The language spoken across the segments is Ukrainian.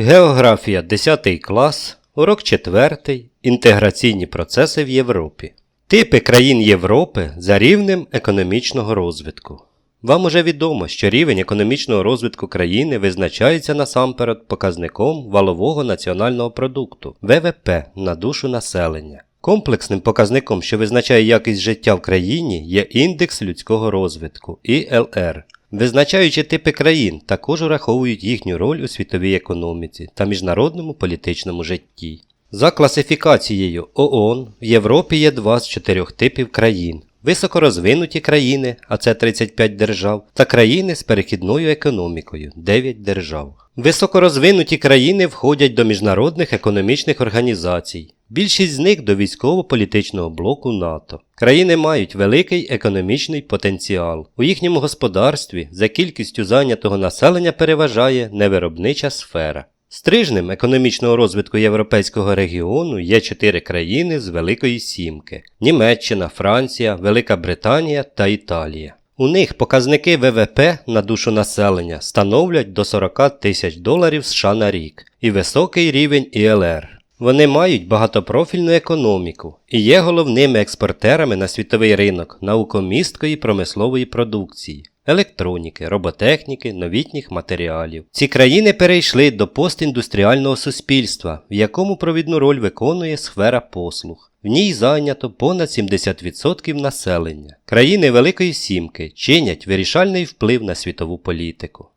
Географія 10 клас, урок 4. Інтеграційні процеси в Європі. Типи країн Європи за рівнем економічного розвитку. Вам уже відомо, що рівень економічного розвитку країни визначається насамперед показником валового національного продукту ВВП на душу населення. Комплексним показником, що визначає якість життя в країні, є індекс людського розвитку ІЛР. Визначаючи типи країн, також ураховують їхню роль у світовій економіці та міжнародному політичному житті. За класифікацією ООН в Європі є два з чотирьох типів країн. Високорозвинуті країни, а це 35 держав, та країни з перехідною економікою 9 держав. Високорозвинуті країни входять до міжнародних економічних організацій. Більшість з них до військово-політичного блоку НАТО. Країни мають великий економічний потенціал. У їхньому господарстві за кількістю зайнятого населення переважає невиробнича сфера. Стрижнем економічного розвитку європейського регіону є чотири країни з Великої Сімки: Німеччина, Франція, Велика Британія та Італія. У них показники ВВП на душу населення становлять до 40 тисяч доларів США на рік і високий рівень ІЛР. Вони мають багатопрофільну економіку і є головними експортерами на світовий ринок наукомісткої промислової продукції, електроніки, роботехніки, новітніх матеріалів. Ці країни перейшли до постіндустріального суспільства, в якому провідну роль виконує сфера послуг. В ній зайнято понад 70% населення. Країни Великої Сімки чинять вирішальний вплив на світову політику.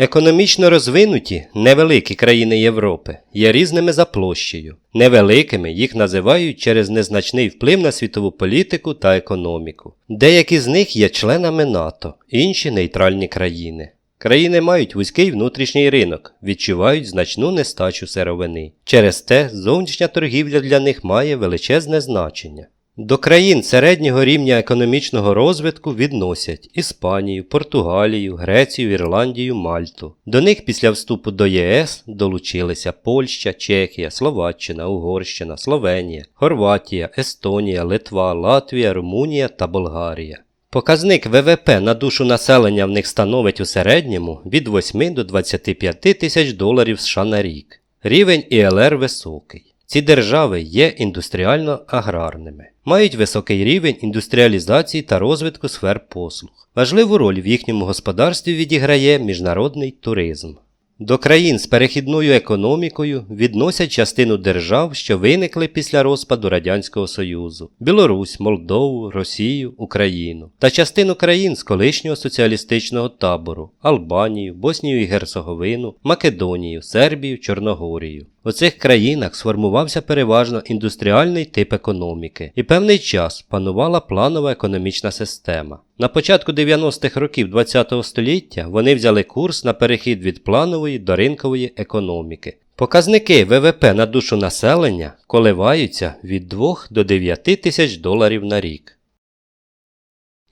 Економічно розвинуті невеликі країни Європи є різними за площею. Невеликими їх називають через незначний вплив на світову політику та економіку. Деякі з них є членами НАТО, інші нейтральні країни. Країни мають вузький внутрішній ринок, відчувають значну нестачу сировини. Через те зовнішня торгівля для них має величезне значення. До країн середнього рівня економічного розвитку відносять Іспанію, Португалію, Грецію, Ірландію, Мальту. До них після вступу до ЄС долучилися Польща, Чехія, Словаччина, Угорщина, Словенія, Хорватія, Естонія, Литва, Латвія, Румунія та Болгарія. Показник ВВП на душу населення в них становить у середньому від 8 до 25 тисяч доларів США на рік. Рівень ІЛР високий. Ці держави є індустріально-аграрними, мають високий рівень індустріалізації та розвитку сфер послуг. Важливу роль в їхньому господарстві відіграє міжнародний туризм. До країн з перехідною економікою відносять частину держав, що виникли після розпаду Радянського Союзу Білорусь, Молдову, Росію, Україну та частину країн з колишнього соціалістичного табору Албанію, Боснію і Герцеговину, Македонію, Сербію, Чорногорію. У цих країнах сформувався переважно індустріальний тип економіки, і певний час панувала планова економічна система. На початку 90-х років ХХ століття вони взяли курс на перехід від планової до ринкової економіки. Показники ВВП на душу населення коливаються від 2 до 9 тисяч доларів на рік.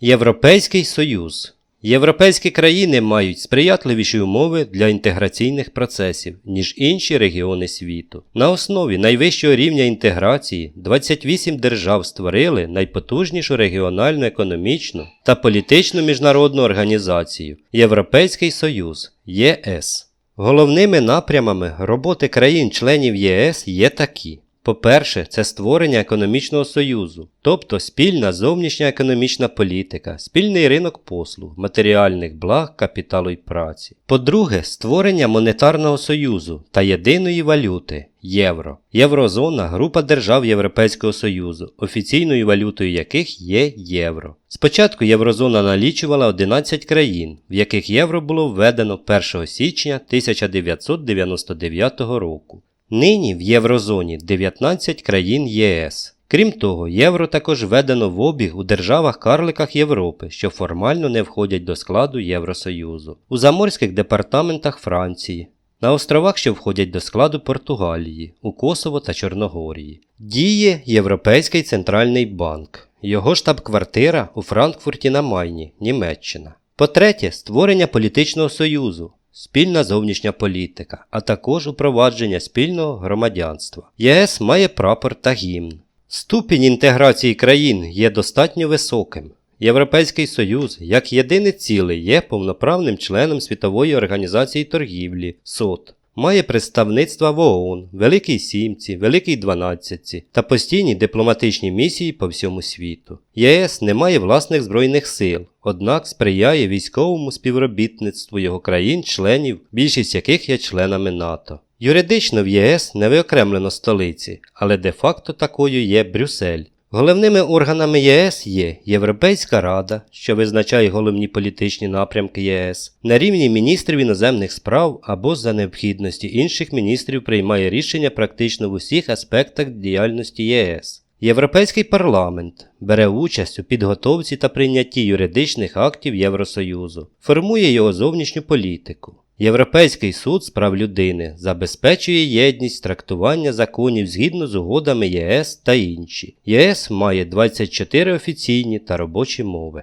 Європейський Союз Європейські країни мають сприятливіші умови для інтеграційних процесів, ніж інші регіони світу. На основі найвищого рівня інтеграції 28 держав створили найпотужнішу регіональну економічну та політичну міжнародну організацію Європейський Союз ЄС. Головними напрямами роботи країн-членів ЄС є такі. По-перше, це створення економічного союзу, тобто спільна зовнішня економічна політика, спільний ринок послуг, матеріальних благ, капіталу й праці. По-друге, створення монетарного союзу та єдиної валюти євро. Єврозона група держав Європейського Союзу, офіційною валютою яких є євро. Спочатку єврозона налічувала 11 країн, в яких євро було введено 1 січня 1999 року. Нині в Єврозоні 19 країн ЄС. Крім того, євро також введено в обіг у державах-карликах Європи, що формально не входять до складу Євросоюзу, у заморських департаментах Франції, на островах, що входять до складу Португалії, у Косово та Чорногорії. Діє Європейський центральний банк. Його штаб-квартира у Франкфурті на Майні, Німеччина. По-третє, створення політичного союзу спільна зовнішня політика, а також упровадження спільного громадянства. ЄС має прапор та гімн. Ступінь інтеграції країн є достатньо високим. Європейський Союз як єдине ціле є повноправним членом Світової організації торгівлі СОТ. Має представництва в ООН, Великій Сімці, Великій Дванадцятці та постійні дипломатичні місії по всьому світу. ЄС не має власних збройних сил, однак сприяє військовому співробітництву його країн-членів, більшість яких є членами НАТО. Юридично в ЄС не виокремлено столиці, але де-факто такою є Брюссель. Головними органами ЄС є Європейська Рада, що визначає головні політичні напрямки ЄС, на рівні міністрів іноземних справ або за необхідності інших міністрів приймає рішення практично в усіх аспектах діяльності ЄС. Європейський парламент бере участь у підготовці та прийнятті юридичних актів Євросоюзу, формує його зовнішню політику. Європейський суд з прав людини забезпечує єдність трактування законів згідно з угодами ЄС та інші. ЄС має 24 офіційні та робочі мови.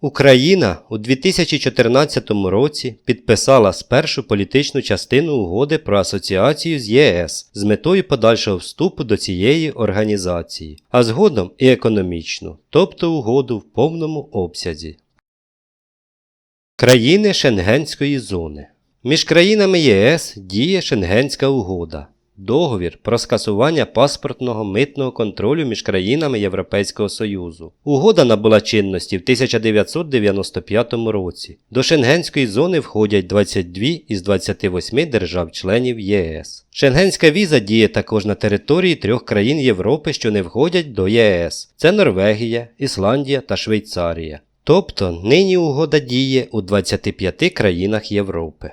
Україна у 2014 році підписала спершу політичну частину угоди про асоціацію з ЄС з метою подальшого вступу до цієї організації, а згодом і економічну, тобто угоду в повному обсязі. Країни Шенгенської зони. Між країнами ЄС діє Шенгенська угода. Договір про скасування паспортного митного контролю між країнами Європейського Союзу. Угода набула чинності в 1995 році. До Шенгенської зони входять 22 із 28 держав-членів ЄС. Шенгенська віза діє також на території трьох країн Європи, що не входять до ЄС. Це Норвегія, Ісландія та Швейцарія. Тобто нині угода діє у 25 країнах Європи.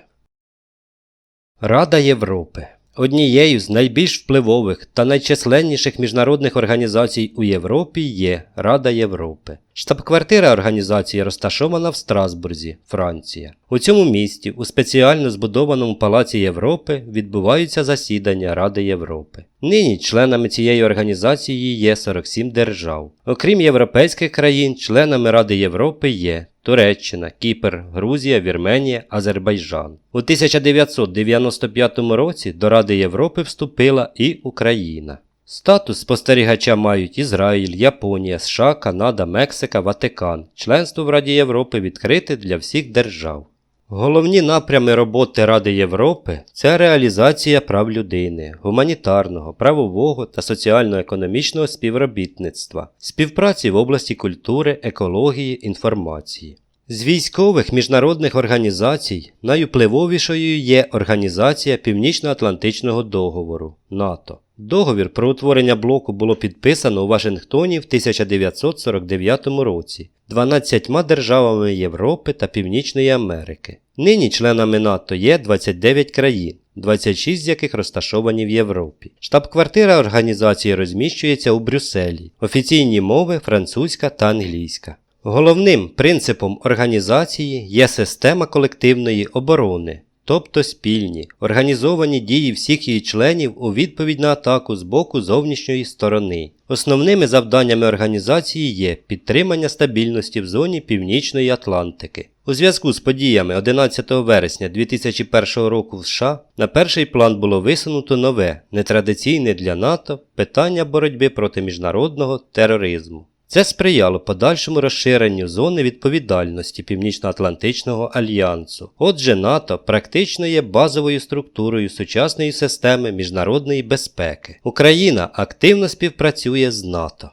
Рада Європи Однією з найбільш впливових та найчисленніших міжнародних організацій у Європі є Рада Європи. Штаб-квартира організації розташована в Страсбурзі, Франція. У цьому місті, у спеціально збудованому Палаці Європи, відбуваються засідання Ради Європи. Нині членами цієї організації є 47 держав. Окрім європейських країн, членами Ради Європи є Туреччина, Кіпр, Грузія, Вірменія, Азербайджан. У 1995 році до Ради Європи вступила і Україна. Статус спостерігача мають Ізраїль, Японія, США, Канада, Мексика, Ватикан. Членство в Раді Європи відкрите для всіх держав. Головні напрями роботи Ради Європи це реалізація прав людини, гуманітарного, правового та соціально-економічного співробітництва, співпраці в області культури, екології, інформації. З військових міжнародних організацій найвпливовішою є Організація Північно-Атлантичного договору НАТО. Договір про утворення блоку було підписано у Вашингтоні в 1949 році 12 державами Європи та Північної Америки. Нині членами НАТО є 29 країн, 26 з яких розташовані в Європі. Штаб-квартира організації розміщується у Брюсселі. Офіційні мови французька та англійська. Головним принципом організації є система колективної оборони, тобто спільні, організовані дії всіх її членів у відповідь на атаку з боку зовнішньої сторони. Основними завданнями організації є підтримання стабільності в зоні Північної Атлантики. У зв'язку з подіями 11 вересня 2001 року в США на перший план було висунуто нове, нетрадиційне для НАТО питання боротьби проти міжнародного тероризму. Це сприяло подальшому розширенню зони відповідальності Північно-Атлантичного альянсу. Отже, НАТО практично є базовою структурою сучасної системи міжнародної безпеки. Україна активно співпрацює з НАТО.